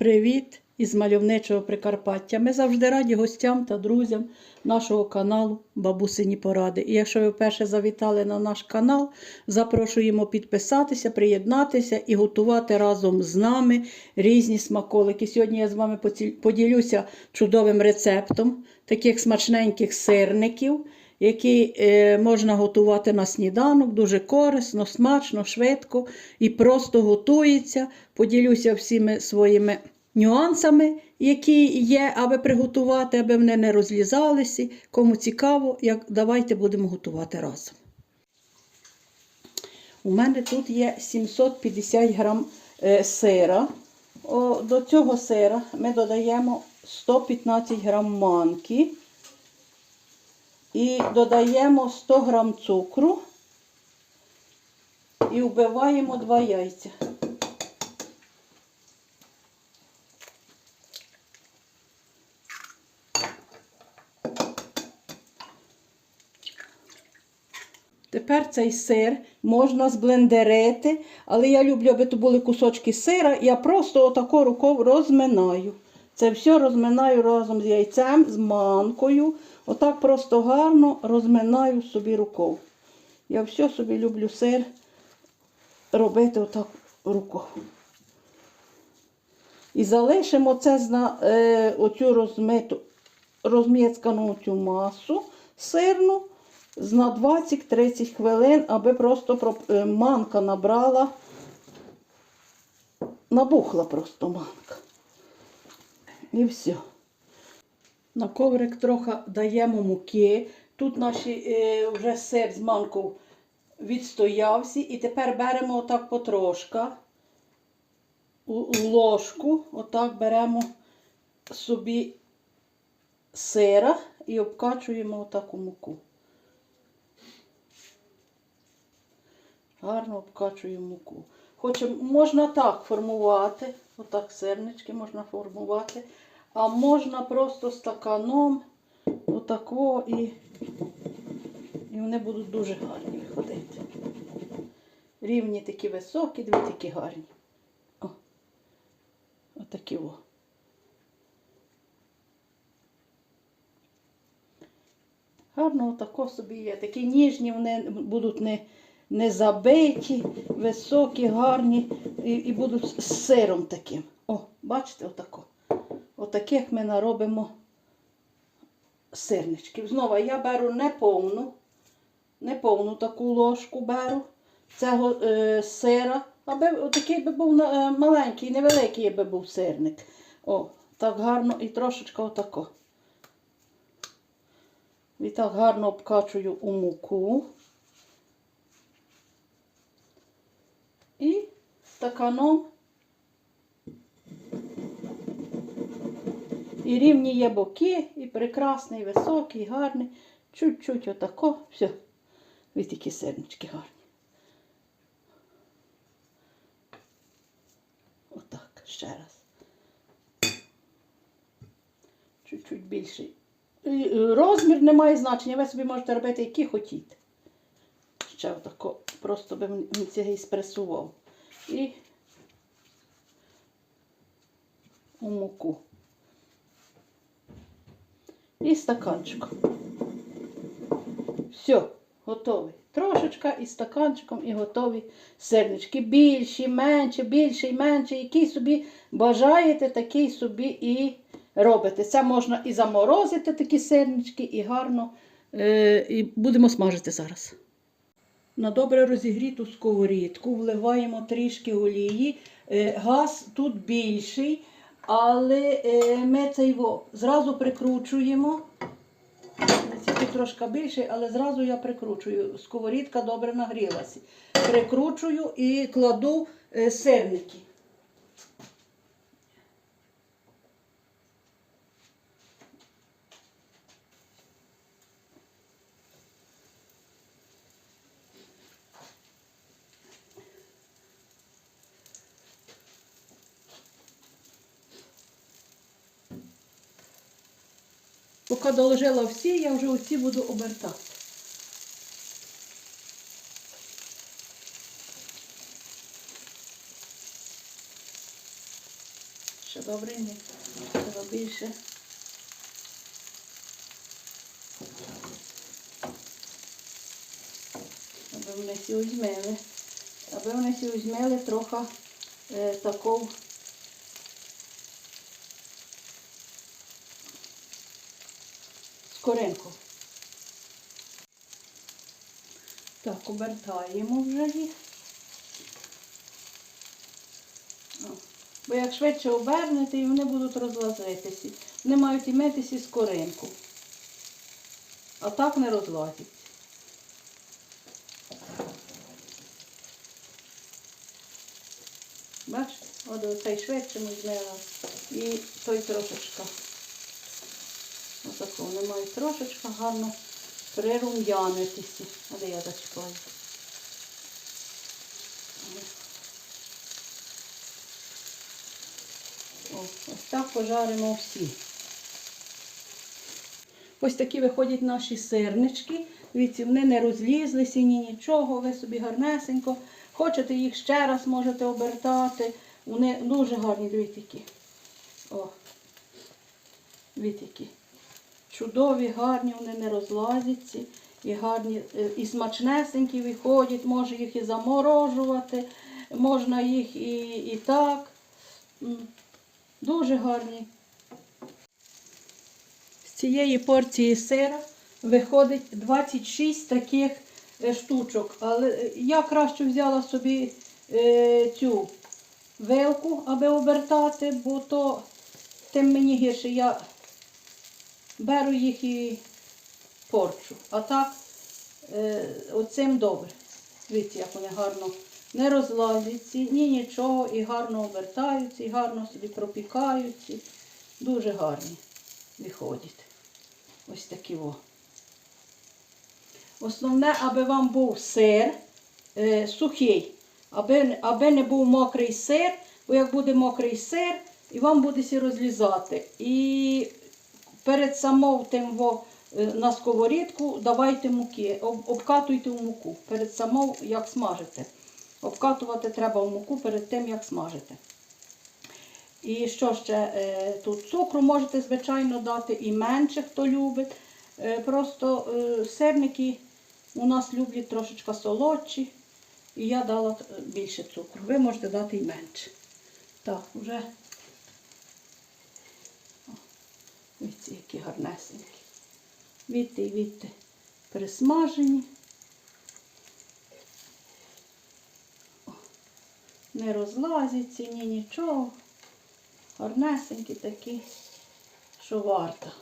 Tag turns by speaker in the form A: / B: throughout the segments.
A: Привіт із мальовничого Прикарпаття. Ми завжди раді гостям та друзям нашого каналу Бабусині Поради. І якщо ви вперше завітали на наш канал, запрошуємо підписатися, приєднатися і готувати разом з нами різні смаколики. Сьогодні я з вами поділюся чудовим рецептом таких смачненьких сирників. Які е, можна готувати на сніданок, дуже корисно, смачно, швидко і просто готується. Поділюся всіми своїми нюансами, які є, аби приготувати, аби вони не розлізалися. Кому цікаво, як давайте будемо готувати разом. У мене тут є 750 грам е, сира. До цього сира ми додаємо 115 грам манки. І додаємо 100 грам цукру і вбиваємо два яйця. Тепер цей сир можна зблендерити, але я люблю, аби то були кусочки сира, я просто отако рукою розминаю. Це все розминаю разом з яйцем, з манкою. Отак просто гарно розминаю собі рукою. Я все собі люблю сир робити отак рукою. І залишимо це е, оцю розмиту, розм'яцкану цю масу сирну на 20-30 хвилин, аби просто е, манка набрала, набухла просто манка. І все. На коврик трохи даємо муки. Тут наш е, вже сир з манкою відстоявся. І тепер беремо отак потрошка ложку, отак беремо собі сира і обкачуємо отак у муку. Гарно обкачуємо муку. Хочемо, можна так формувати, отак сирнички можна формувати, а можна просто стаканом, отако і, і вони будуть дуже гарні виходити. Рівні такі високі, дві такі гарні. О, отакі о. Гарно отако собі є. Такі ніжні, вони будуть не, не забиті, високі, гарні і, і будуть з сиром таким. О, бачите, отако. Отаких ми наробимо сирничків. Знову я беру не повну, не повну таку ложку беру цього е, сира, аби такий би був е, маленький, невеликий би був сирник. О, так гарно і трошечки отако. І так гарно обкачую у муку. І стаканом. І рівні є боки, і прекрасний, високий, гарний. Чуть-чуть отако. Все. Ви такі сирнички гарні. Отак, ще раз. Чуть-чуть більший. Е, Розмір не має значення, ви собі можете робити, які хотіте. Ще отако, просто би він і спресував. І у муку. І стаканчиком. Все, готовий. Трошечка і стаканчиком, і готові сирнички. Більші, менші, більші, менші. Який собі бажаєте, такий собі і робите. Це можна і заморозити такі сирнички, і гарно. Е, і будемо смажити зараз. На добре розігріту сковорідку вливаємо трішки олії. Е, Газ тут більший, але е, ми цей його зразу прикручуємо. Тільки трошки більший, але зразу я прикручую. Сковорідка добре нагрілася. Прикручую і кладу е, сирники. Поки доложила всі, я вже оці буду обертати. Ще добре ні. Треба більше. Аби вони всі узьмели. Аби вони всі узьмели трохи е, таку скоринку. Так, обертаємо вже їх. Бо як швидше обернете, і вони будуть розлазитися. Вони мають і митися з коринку. А так не розлазять. Бачите? От оцей швидше ми змила. І той трошечка. Отако. Вони мають трошечка гарно прирум'янитися. А де я зачіпаю? О, ось так пожаримо всі. Ось такі виходять наші сирнички. Дивіться, вони не розлізлися, ні нічого, ви собі гарнесенько. Хочете їх ще раз можете обертати. Вони дуже гарні, дивіться які. О, дивіться які. Чудові, гарні, вони не розлазяться. І гарні, е, і смачнесенькі виходять, може їх і заморожувати, можна їх і, і так. Дуже гарні. З цієї порції сира виходить 26 таких е, штучок. Але е, я краще взяла собі цю вилку, аби обертати, бо то тим мені гірше. Я беру їх і порчу. А так е, оцим добре. Дивіться, як вони гарно не розлазяться, ні нічого, і гарно обертаються, і гарно собі пропікаються. Дуже гарні виходять. Ось такі о. Основне, аби вам був сир е, сухий, аби, аби не був мокрий сир, бо як буде мокрий сир, і вам буде сі розлізати. І перед самим тим во, е, на сковорідку давайте муки, обкатуйте в муку. Перед самим, як смажите. Обкатувати треба в муку перед тим, як смажите. І що ще е, тут? Цукру можете, звичайно, дати і менше, хто любить. Е, просто сирники у нас люблять трошечки солодші. І я дала більше цукру. Ви можете дати і менше. Так, вже О, ось які гарнесенькі. Відти і відти присмажені. Не розлазяться, ні нічого. Гарнесенькі такі, що варто.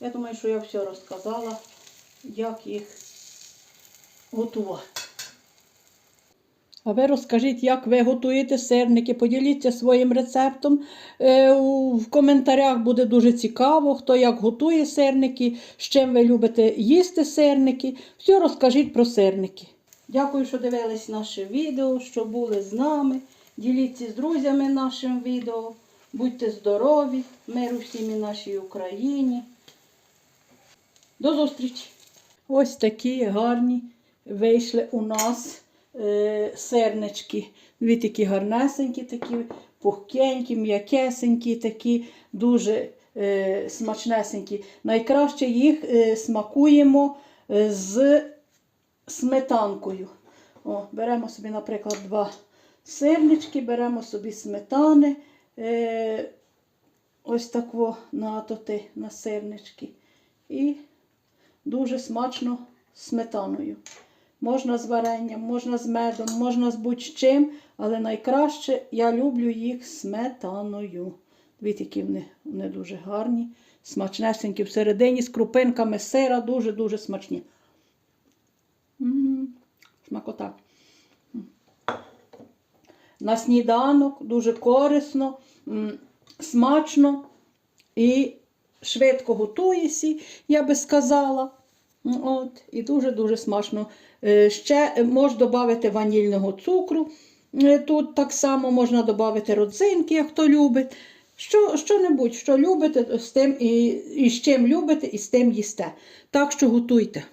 A: Я думаю, що я все розказала, як їх готувати. А ви розкажіть, як ви готуєте сирники, поділіться своїм рецептом. Е, В коментарях буде дуже цікаво, хто як готує сирники, з чим ви любите їсти сирники. Все розкажіть про сирники. Дякую, що дивились наше відео, що були з нами. Діліться з друзями нашим відео. Будьте здорові, миру всім і нашій Україні. До зустрічі! Ось такі гарні вийшли у нас е, сирнички. Дві такі гарнесенькі, такі пухкенькі, м'якесенькі, такі, дуже е, смачнесенькі. Найкраще їх е, смакуємо е, з сметанкою. О, беремо собі, наприклад, два сирнички, беремо собі сметани. Е, ось тако натоти на сирнички. І дуже смачно сметаною. Можна з варенням, можна з медом, можна з будь-чим, але найкраще я люблю їх сметаною. Дивіться, які вони, вони дуже гарні, смачнесенькі всередині з крупинками сира, дуже-дуже смачні. М, Смакота. М. На сніданок дуже корисно, м, смачно і швидко готуєшся, я би сказала. От, і дуже-дуже смачно. Е, Ще можна додати ванільного цукру. Е, Тут так само можна додати родзинки, як хто любить. Що, що-небудь, що любите, з тим і, і з чим любите, і з тим їсте. Так що готуйте.